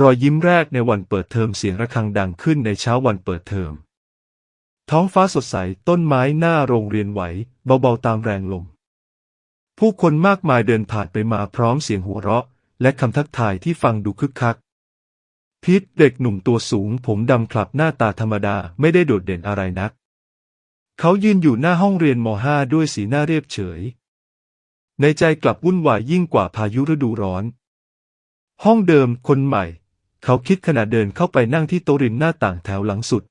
รอยยิ้มแรกในวันเปิดเทอมเสียงระฆังดังขึ้นในเช้าวันเปิดเทอม ท้องฟ้าสดใสต้นไม้หน้าโรงเรียนไหว เบาๆตามแรงลม ผู้คนมากมายเดินผ่านไปมาพร้อมเสียงหัวเราะ และคำทักทายที่ฟังดูคึกคักพีทเด็กหนุ่มตัวสูงผมดำคลับหน้าตาธรรมดาไม่ได้โดดเด่นอะไรนัก เขายืนอยู่หน้าห้องเรียนม .5 ด้วยสีหน้าเรียบเฉย ในใจกลับวุ่นวายยิ่งกว่าพายุฤดูร้อน ห้องเดิมคนใหม่ เขาคิดขณะเดินเข้าไปนั่งที่โต๊ะริมหน้าต่างแถวหลังสุด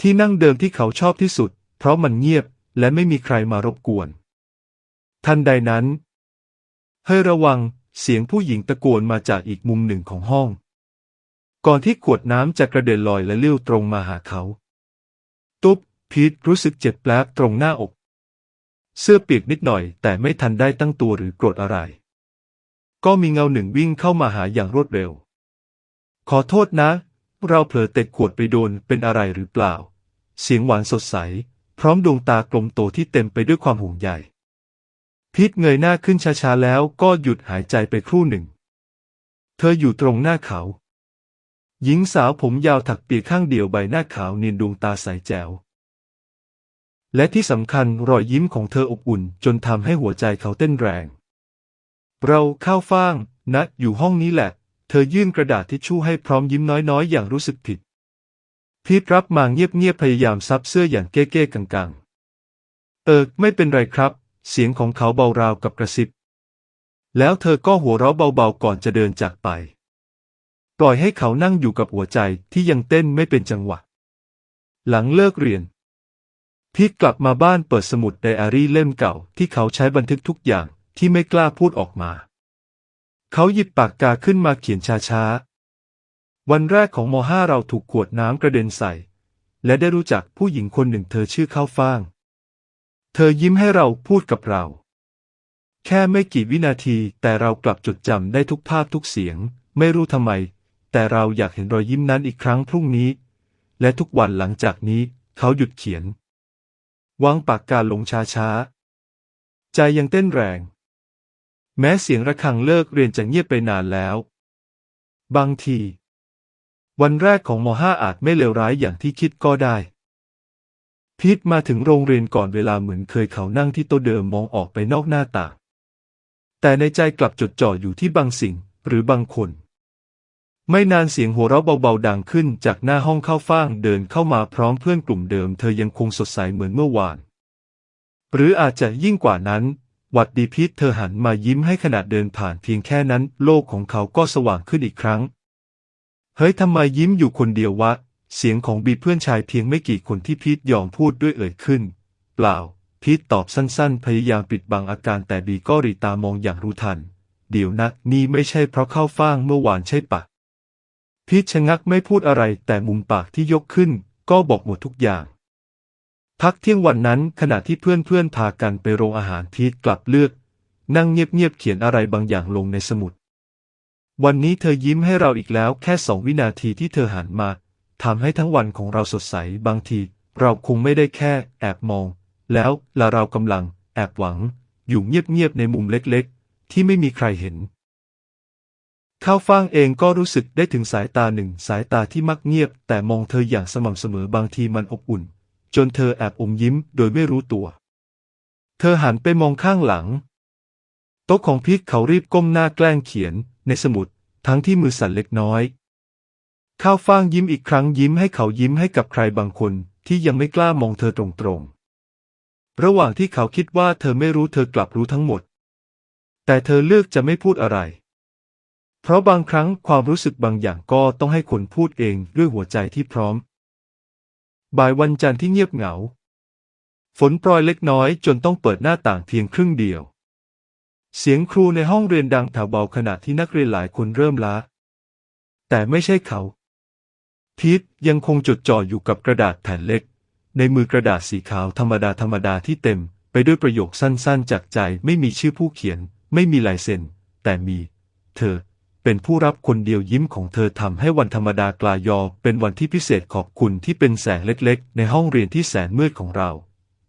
ที่นั่งเดิมที่เขาชอบที่สุด เพราะมันเงียบและไม่มีใครมารบกวน ทันใดนั้นเฮ้ระวังเสียงผู้หญิงตะโกนมาจากอีกมุมหนึ่งของห้อง ก่อนที่ขวดน้ำจะกระเด็นลอยและเลี้ยวตรงมาหาเขา ตุ๊บพีทรู้สึกเจ็บแปลบตรงหน้าอก เสื้อเปียกนิดหน่อย แต่ไม่ทันได้ตั้งตัวหรือโกรธอะไร ก็มีเงาหนึ่งวิ่งเข้ามาหาอย่างรวดเร็ว ขอโทษนะ เราเผลอเตะขวดไปโดนเป็นอะไรหรือเปล่า เสียงหวานสดใส พร้อมดวงตากลมโตที่เต็มไปด้วยความห่วงใยพีทเงยหน้าขึ้นช้าๆแล้วก็หยุดหายใจไปครู่หนึ่ง เธออยู่ตรงหน้าเขา หญิงสาวผมยาวถักเปียกข้างเดียวใบหน้าขาวเนียนดวงตาใสแจ๋ว และที่สำคัญรอยยิ้มของเธออบอุ่นจนทำให้หัวใจเขาเต้นแรง เราเข้าฟ่างนะอยู่ห้องนี้แหละ เธอยื่นกระดาษทิชชู่ให้พร้อมยิ้มน้อยๆ อย่างรู้สึกผิด พีทรับมาเงียบๆพยายามซับเสื้ออย่างเก้ๆกังๆ เออไม่เป็นไรครับ เสียงของเขาเบาราวกับกระซิบ แล้วเธอก็หัวเราะเบาๆก่อนจะเดินจากไป ปล่อยให้เขานั่งอยู่กับหัวใจที่ยังเต้นไม่เป็นจังหวะ หลังเลิกเรียนพีทกลับมาบ้านเปิดสมุดไดอารี่เล่มเก่าที่เขาใช้บันทึกทุกอย่างที่ไม่กล้าพูดออกมา เขาหยิบปากกาขึ้นมาเขียนช้าๆ วันแรกของม .5 เราถูกขวดน้ำกระเด็นใส่ และได้รู้จักผู้หญิงคนหนึ่งเธอชื่อข้าวฟ่าง เธอยิ้มให้เราพูดกับเรา แค่ไม่กี่วินาทีแต่เรากลับจดจำได้ทุกภาพทุกเสียง ไม่รู้ทำไม แต่เราอยากเห็นรอยยิ้มนั้นอีกครั้งพรุ่งนี้ และทุกวันหลังจากนี้เขาหยุดเขียนวางปากกาลงช้าๆ ใจยังเต้นแรง แม้เสียงระฆังเลิกเรียนจะเงียบไปนานแล้ว บางที วันแรกของม .5 อาจไม่เลวร้ายอย่างที่คิดก็ได้ พีทมาถึงโรงเรียนก่อนเวลาเหมือนเคยเขานั่งที่โต๊ะเดิมมองออกไปนอกหน้าต่าง แต่ในใจกลับจดจ่ออยู่ที่บางสิ่งหรือบางคน ไม่นานเสียงหัวเราะเบาๆดังขึ้นจากหน้าห้องเข้าฟ่างเดินเข้ามาพร้อมเพื่อนกลุ่มเดิม เธอยังคงสดใสเหมือนเมื่อวาน หรืออาจจะยิ่งกว่านั้น หวัดดีพีทเธอหันมายิ้มให้ขณะเดินผ่านเพียงแค่นั้น โลกของเขาก็สว่างขึ้นอีกครั้ง เฮ้ยทำไมยิ้มอยู่คนเดียววะ เสียงของบีเพื่อนชายเพียงไม่กี่คนที่พีทยอมพูดด้วยเอ่ยขึ้น เปล่า พีทตอบสั้นๆ พยายามปิดบังอาการแต่บีก็รีตามองอย่างรู้ทัน เดี๋ยวนะ นี่ไม่ใช่เพราะเข้าฟ่างเมื่อวานใช่ปะพีทชะงักไม่พูดอะไรแต่มุมปากที่ยกขึ้น ก็บอกหมดทุกอย่าง พักเที่ยงวันนั้นขณะที่เพื่อนๆพากันไปโรงอาหารพีทกลับเลือก นั่งเงียบๆเขียนอะไรบางอย่างลงในสมุด วันนี้เธอยิ้มให้เราอีกแล้วแค่สองวินาทีที่เธอหันมาทำให้ทั้งวันของเราสดใสบางที เราคงไม่ได้แค่ แอบมอง แล้วละเรากำลัง แอบหวัง อยู่เงียบๆในมุมเล็กๆ ที่ไม่มีใครเห็นข้าวฟ่างเองก็รู้สึกได้ถึงสายตาหนึ่งสายตาที่มักเงียบ แต่มองเธออย่างสม่ำเสมอบางทีมันอบอุ่น จนเธอแอบอมยิ้มโดยไม่รู้ตัว เธอหันไปมองข้างหลัง โต๊ะของพีทเขารีบก้มหน้าแกล้งเขียนในสมุดทั้งที่มือสั่นเล็กน้อย ข้าวฟ่างยิ้มอีกครั้งยิ้มให้เขายิ้มให้กับใครบางคนที่ยังไม่กล้ามองเธอตรงๆ ระหว่างที่เขาคิดว่าเธอไม่รู้เธอกลับรู้ทั้งหมด แต่เธอเลือกจะไม่พูดอะไร เพราะบางครั้งความรู้สึกบางอย่างก็ต้องให้คนพูดเองด้วยหัวใจที่พร้อม บ่ายวันจันทร์ที่เงียบเหงา ฝนโปรยเล็กน้อยจนต้องเปิดหน้าต่างเพียงครึ่งเดียว เสียงครูในห้องเรียนดังแถวเบาขณะที่นักเรียนหลายคนเริ่มล้า แต่ไม่ใช่เขา พีทยังคงจดจ่ออยู่กับกระดาษแผ่นเล็ก ในมือกระดาษสีขาวธรรมดาธรรมดาที่เต็ม ไปด้วยประโยคสั้นๆ จากใจไม่มีชื่อผู้เขียน ไม่มีลายเซ็นแต่มี เธอ เป็นผู้รับคนเดียวยิ้มของเธอทำให้วันธรรมดากลายยอ เป็นวันที่พิเศษขอบคุณที่เป็นแสงเล็กๆ ในห้องเรียนที่แสนมืดของเรา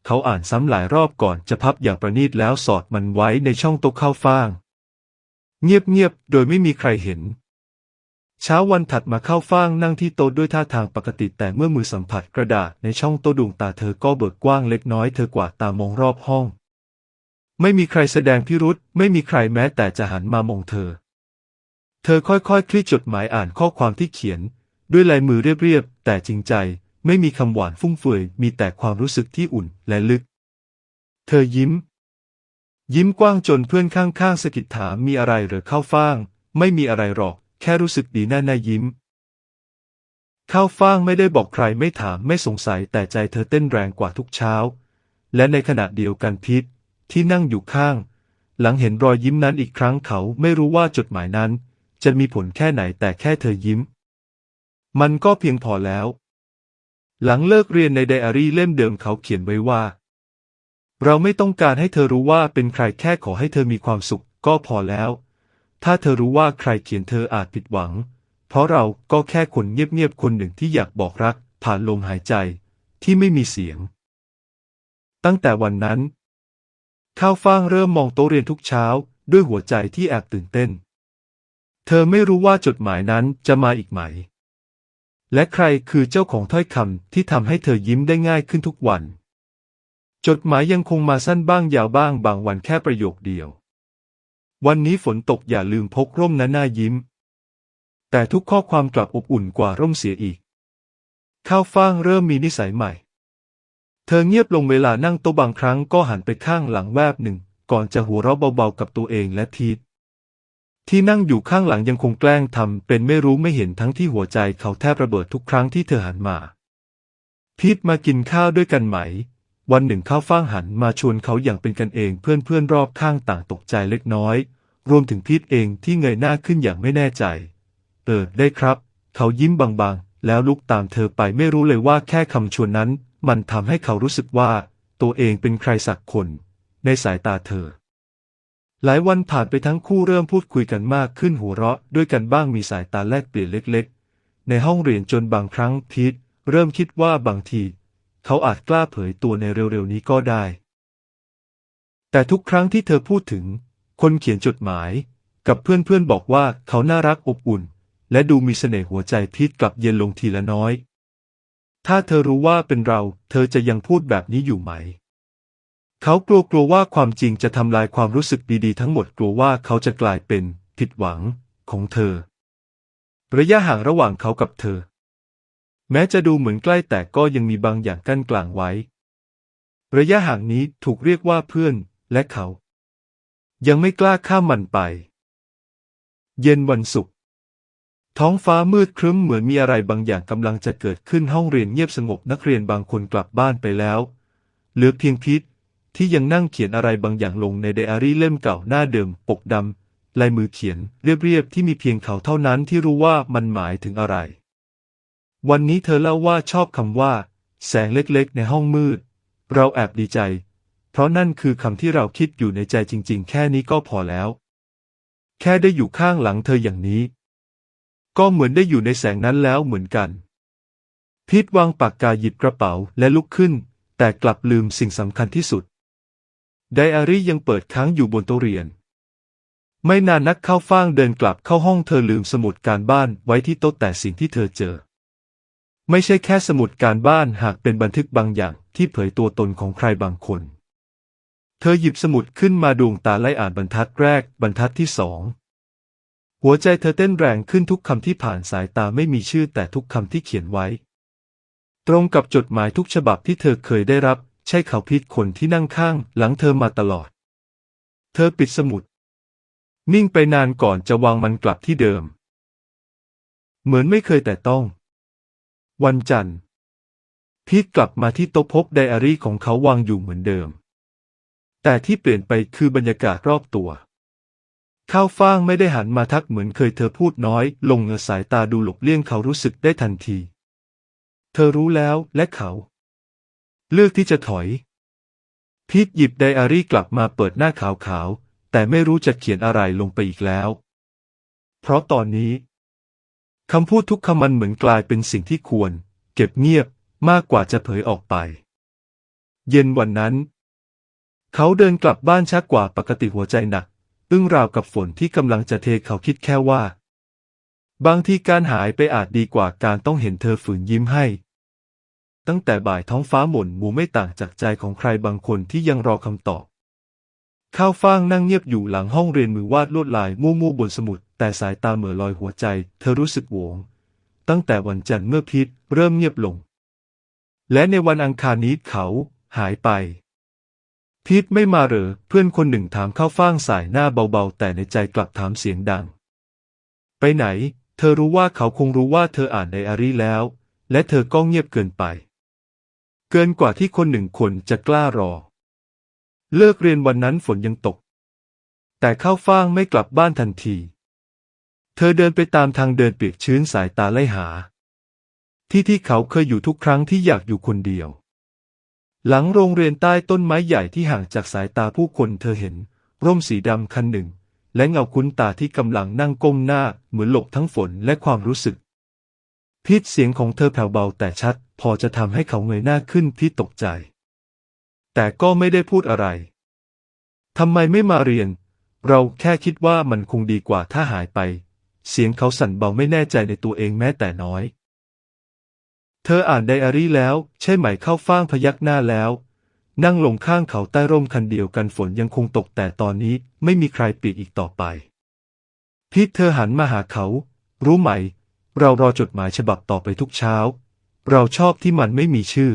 เขาอ่านซ้ำหลายรอบก่อนจะพับอย่างประณีตแล้วสอดมันไว้ในช่องโต๊ะข้าวฟ่าง เงียบๆ โดยไม่มีใครเห็นเช้าวันถัดมาเข้าฟ่างนั่งที่โต๊ะด้วยท่าทางปกติแต่เมื่อมือสัมผัสกระดาษในช่องโต๊ะดวงตาเธอก็เบิกกว้างเล็กน้อยเธอกวาดตามองรอบห้อง ไม่มีใครแสดงพิรุษไม่มีใครแม้แต่จะหันมามองเธอ เธอค่อยๆ คลี่จดหมายอ่านข้อความที่เขียน ด้วยลายมือเรียบๆ แต่จริงใจ ไม่มีคำหวานฟุ่มเฟือย มีแต่ความรู้สึกที่อุ่นและลึก เธอยิ้ม ยิ้มกว้างจนเพื่อนข้างๆสะกิดถามมีอะไรหรือเข้าฟ่าง ไม่มีอะไรหรอก แค่รู้สึกดีแน่นายิ้มข้าวฟ่างไม่ได้บอกใครไม่ถามไม่สงสัยแต่ใจเธอเต้นแรงกว่าทุกเช้า และในขณะเดียวกันพิษที่นั่งอยู่ข้าง หลังเห็นรอยยิ้มนั้นอีกครั้งเขาไม่รู้ว่าจดหมายนั้น จะมีผลแค่ไหนแต่แค่เธอยิ้ม มันก็เพียงพอแล้ว หลังเลิกเรียนในไดอารี่เล่มเดิมเขาเขียนไว้ว่า เราไม่ต้องการให้เธอรู้ว่าเป็นใครแค่ขอให้เธอมีความสุขก็พอแล้ว ถ้าเธอรู้ว่าใครเขียนเธออาจผิดหวัง เพราะเราก็แค่คนเงียบๆคนหนึ่งที่อยากบอกรัก ผ่านลมหายใจที่ไม่มีเสียง ตั้งแต่วันนั้น ข้าวฟ่างเริ่มมองโต๊ะเรียนทุกเช้าด้วยหัวใจที่แอบตื่นเต้น เธอไม่รู้ว่าจดหมายนั้นจะมาอีกไหม และใครคือเจ้าของถ้อยคำที่ทำให้เธอยิ้มได้ง่ายขึ้นทุกวัน จดหมายยังคงมาสั้นบ้างยาวบ้างบางวันแค่ประโยคเดียว วันนี้ฝนตกอย่าลืมพกร่มนะหน้ายิ้ม แต่ทุกข้อความกลับอบอุ่นกว่าร่มเสียอีก ข้าวฟ่างเริ่มมีนิสัยใหม่ เธอเงียบลงเวลานั่งโต๊ะบางครั้งก็หันไปข้างหลังแวบหนึ่ง ก่อนจะหัวเราะเบาๆกับตัวเองและทีท ที่นั่งอยู่ข้างหลังยังคงแกล้งทำเป็นไม่รู้ไม่เห็นทั้งที่หัวใจเขาแทบระเบิดทุกครั้งที่เธอหันมา พีทมากินข้าวด้วยกันไหม วันหนึ่งข้าวฟ่างหันมาชวนเขาอย่างเป็นกันเองเพื่อนๆรอบข้างต่างตกใจเล็กน้อย รวมถึงพีทเองที่เงยหน้าขึ้นอย่างไม่แน่ใจ เออได้ครับ เขายิ้มบางๆ แล้วลุกตามเธอไปไม่รู้เลยว่าแค่คำชวนนั้น มันทำให้เขารู้สึกว่า ตัวเองเป็นใครสักคน ในสายตาเธอ หลายวันผ่านไปทั้งคู่เริ่มพูดคุยกันมากขึ้นหัวเราะด้วยกันบ้างมีสายตาแลกเปลี่ยนเล็กๆ ในห้องเรียนจนบางครั้งพีทเริ่มคิดว่าบางที เขาอาจกล้าเผยตัวในเร็วๆนี้ก็ได้ แต่ทุกครั้งที่เธอพูดถึง คนเขียนจดหมาย กับเพื่อนๆบอกว่าเขาน่ารักอบอุ่น และดูมีเสน่ห์หัวใจพีทกลับเย็นลงทีละน้อย ถ้าเธอรู้ว่าเป็นเรา เธอจะยังพูดแบบนี้อยู่ไหม เขากลัวกลัวว่าความจริงจะทำลายความรู้สึกดีๆทั้งหมดกลัวว่าเขาจะกลายเป็นผิดหวังของเธอ ระยะห่างระหว่างเขากับเธอ แม้จะดูเหมือนใกล้แต่ก็ยังมีบางอย่างกั้นกลางไว้ ระยะห่างนี้ถูกเรียกว่าเพื่อนและเขา ยังไม่กล้าข้ามมันไป เย็นวันศุกร์ท้องฟ้ามืดครึ้มเหมือนมีอะไรบางอย่างกำลังจะเกิดขึ้นห้องเรียนเงียบสงบนักเรียนบางคนกลับบ้านไปแล้ว เหลือเพียงพิษ ที่ยังนั่งเขียนอะไรบางอย่างลงในไดอารี่เล่มเก่าหน้าเดิม ปกดำลายมือเขียน เรียบๆที่มีเพียงเขาเท่านั้นที่รู้ว่ามันหมายถึงอะไร วันนี้เธอเล่าว่าชอบคำว่า แสงเล็กๆ ในห้องมืด เราแอบดีใจ เพราะนั่นคือคำที่เราคิดอยู่ในใจจริง ๆ แค่นี้ก็พอแล้ว แค่ได้อยู่ข้างหลังเธออย่างนี้ ก็เหมือนได้อยู่ในแสงนั้นแล้วเหมือนกันพิษวางปากกาหยิบกระเป๋าและลุกขึ้น แต่กลับลืมสิ่งสำคัญที่สุด ไดอารี่ยังเปิดค้างอยู่บนโต๊ะเรียน ไม่นานนักเข้าฟ่างเดินกลับเข้าห้องเธอลืมสมุดการบ้านไว้ที่โต๊ะแต่สิ่งที่เธอเจอ ไม่ใช่แค่สมุดการบ้านหากเป็นบันทึกบางอย่างที่เผยตัวตนของใครบางคน เธอหยิบสมุดขึ้นมาดวงตาไล่อ่านบรรทัดแรก บรรทัดที่สองหัวใจเธอเต้นแรงขึ้นทุกคำที่ผ่านสายตาไม่มีชื่อแต่ทุกคำที่เขียนไว้ ตรงกับจดหมายทุกฉบับที่เธอเคยได้รับ ใช่เขาพิษคนที่นั่งข้างหลังเธอมาตลอด เธอปิดสมุด นิ่งไปนานก่อนจะวางมันกลับที่เดิม เหมือนไม่เคยแต่ต้อง วันจันทร์ พีทกลับมาที่โต๊ะพบไดอารี่ของเขาวางอยู่เหมือนเดิม แต่ที่เปลี่ยนไปคือบรรยากาศรอบตัวข้าวฟ่างไม่ได้หันมาทักเหมือนเคยเธอพูดน้อย ลงเงยสายตาดูหลบเลี่ยงเขารู้สึกได้ทันที เธอรู้แล้วและเขา เลือกที่จะถอย พีทหยิบไดอารี่กลับมาเปิดหน้าขาวๆ แต่ไม่รู้จะเขียนอะไรลงไปอีกแล้ว เพราะตอนนี้คำพูดทุกคำมันเหมือนกลายเป็นสิ่งที่ควร เก็บเงียบมากกว่าจะเผยออกไป เย็นวันนั้น เขาเดินกลับบ้านช้ากว่าปกติหัวใจหนัก อึ้งราวกับฝนที่กำลังจะเทเขาคิดแค่ว่า บางทีการหายไปอาจดีกว่าการต้องเห็นเธอฝืนยิ้มให้ ตั้งแต่บ่ายท้องฟ้าหม่นหมู่ไม่ต่างจากใจของใครบางคนที่ยังรอคำตอบ ข้าวฟ่างนั่งเงียบอยู่หลังห้องเรียนมือวาดลวดลายมู่วๆบนสมุด แต่สายตาเหม่อลอยหัวใจ เธอรู้สึกหวง ตั้งแต่วันจันทร์เมื่อพิษเริ่มเงียบลง และในวันอังคารนี้เขาหายไปพีทไม่มาเหรอเพื่อนคนหนึ่งถามข้าวฟ่างสายหน้าเบาๆ แต่ในใจกลับถามเสียงดัง ไปไหน เธอรู้ว่าเขาคงรู้ว่าเธออ่านไดอารี่แล้ว และเธอก็เงียบเกินไป เกินกว่าที่คนหนึ่งคนจะกล้ารอ เลิกเรียนวันนั้นฝนยังตก แต่ข้าวฟ่างไม่กลับบ้านทันที เธอเดินไปตามทางเดินเปียกชื้นสายตาไล่หา ที่ที่เขาเคยอยู่ทุกครั้งที่อยากอยู่คนเดียว หลังโรงเรียนใต้ต้นไม้ใหญ่ที่ห่างจากสายตาผู้คนเธอเห็น ร่มสีดำคันหนึ่ง และเงาคุ้นตาที่กำลังนั่งก้มหน้าเหมือนหลบทั้งฝนและความรู้สึก พิษเสียงของเธอแผ่วเบาแต่ชัด พอจะทำให้เขาเงยหน้าขึ้นพิษตกใจ แต่ก็ไม่ได้พูดอะไรทำไมไม่มาเรียน เราแค่คิดว่ามันคงดีกว่าถ้าหายไป เสียงเขาสั่นเบาไม่แน่ใจในตัวเองแม้แต่น้อย เธออ่านไดอารี่แล้ว ใช่ไหมเข้าฟ้างพยักหน้าแล้ว นั่งลงข้างเขาใต้ร่มคันเดียวกันฝนยังคงตกแต่ตอนนี้ไม่มีใครปียกอีกต่อไปพีทเธอหันมาหาเขา รู้ไหม เรารอจดหมายฉบับต่อไปทุกเช้า เราชอบที่มันไม่มีชื่อ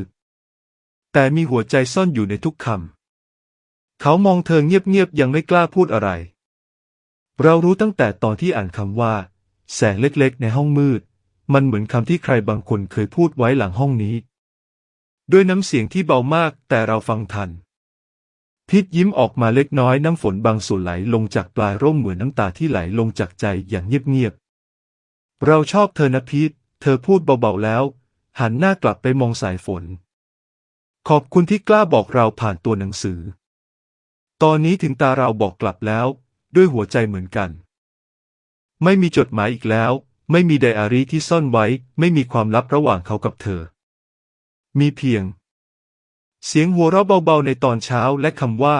แต่มีหัวใจซ่อนอยู่ในทุกคำ เขามองเธอเงียบๆยังไม่กล้าพูดอะไร เรารู้ตั้งแต่ตอนที่อ่านคำว่า แสงเล็กๆ ในห้องมืด มันเหมือนคำที่ใครบางคนเคยพูดไว้หลังห้องนี้ ด้วยน้ำเสียงที่เบามากแต่เราฟังทัน พิษยิ้มออกมาเล็กน้อยน้ำฝนบางส่วนไหลลงจากปลายร่มเหมือนน้ำตาที่ไหลลงจากใจอย่างเงียบๆ เราชอบเธอนะพีทเธอพูดเบาๆแล้ว หันหน้ากลับไปมองสายฝน ขอบคุณที่กล้าบอกเราผ่านตัวหนังสือ ตอนนี้ถึงตาเราบอกกลับแล้ว ด้วยหัวใจเหมือนกัน ไม่มีจดหมายอีกแล้ว ไม่มีไดอารี่ที่ซ่อนไว้ ไม่มีความลับระหว่างเขากับเธอ มีเพียง เสียงหัวเราะเบาๆในตอนเช้าและคำว่า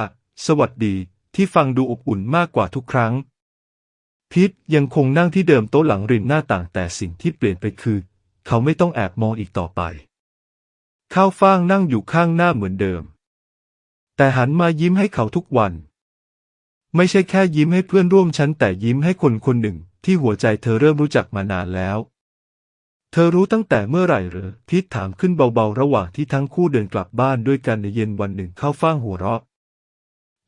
สวัสดีที่ฟังดูอบอุ่นมากกว่าทุกครั้ง พิษยังคงนั่งที่เดิมโต๊ะหลังริมหน้าต่างแต่สิ่งที่เปลี่ยนไปคือ เขาไม่ต้องแอบมองอีกต่อไป ข้าวฟ่างนั่งอยู่ข้างหน้าเหมือนเดิม แต่หันมายิ้มให้เขาทุกวัน ไม่ใช่แค่ยิ้มให้เพื่อนร่วมชั้นแต่ยิ้มให้คนคนหนึ่งที่หัวใจเธอเริ่มรู้จักมานานแล้ว เธอรู้ตั้งแต่เมื่อไหร่หรือพิษถามขึ้นเบาๆ ระหว่างที่ทั้งคู่เดินกลับบ้านด้วยกันในเย็นวันหนึ่งข้าวฟ่างหัวเราะ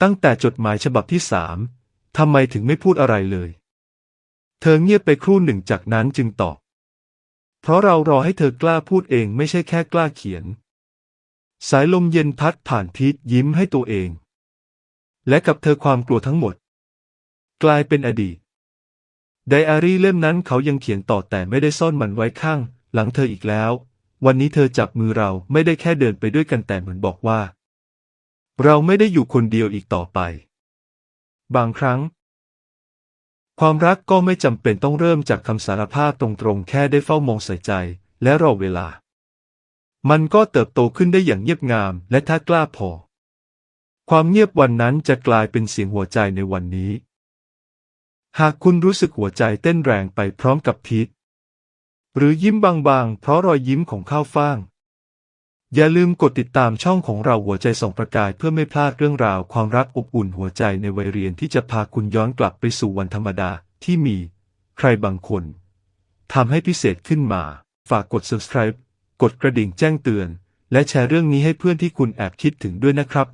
ตั้งแต่จดหมายฉบับที่สามทำไมถึงไม่พูดอะไรเลย เธอเงียบไปครู่หนึ่งจากนั้นจึงตอบ เพราะเรารอให้เธอกล้าพูดเองไม่ใช่แค่กล้าเขียน สายลมเย็นพัดผ่านพีทยิ้มให้ตัวเอง และกับเธอความกลัวทั้งหมด กลายเป็นอดีต ไดอารี่เล่มนั้นเขายังเขียนต่อแต่ไม่ได้ซ่อนมันไว้ข้าง หลังเธออีกแล้ว วันนี้เธอจับมือเราไม่ได้แค่เดินไปด้วยกันแต่เหมือนบอกว่า เราไม่ได้อยู่คนเดียวอีกต่อไป บางครั้ง ความรักก็ไม่จำเป็นต้องเริ่มจากคำสารภาพตรงๆ แค่ได้เฝ้ามองใส่ใจ และรอเวลา มันก็เติบโตขึ้นได้อย่างเงียบงาม และถ้ากล้าพอ ความเงียบวันนั้นจะกลายเป็นเสียงหัวใจในวันนี้ หากคุณรู้สึกหัวใจเต้นแรงไปพร้อมกับพีทหรือยิ้มบางๆ เพราะรอยยิ้มของข้าวฟ่าง อย่าลืมกดติดตามช่องของเราหัวใจส่องประกายเพื่อไม่พลาดเรื่องราวความรักอบอุ่นหัวใจในวัยเรียนที่จะพาคุณย้อนกลับไปสู่วันธรรมดาที่มี ใครบางคนทำให้พิเศษขึ้นมา ฝากกด subscribe กดกระดิ่งแจ้งเตือน และแชร์เรื่องนี้ให้เพื่อนที่คุณแอบคิดถึงด้วยนะครับ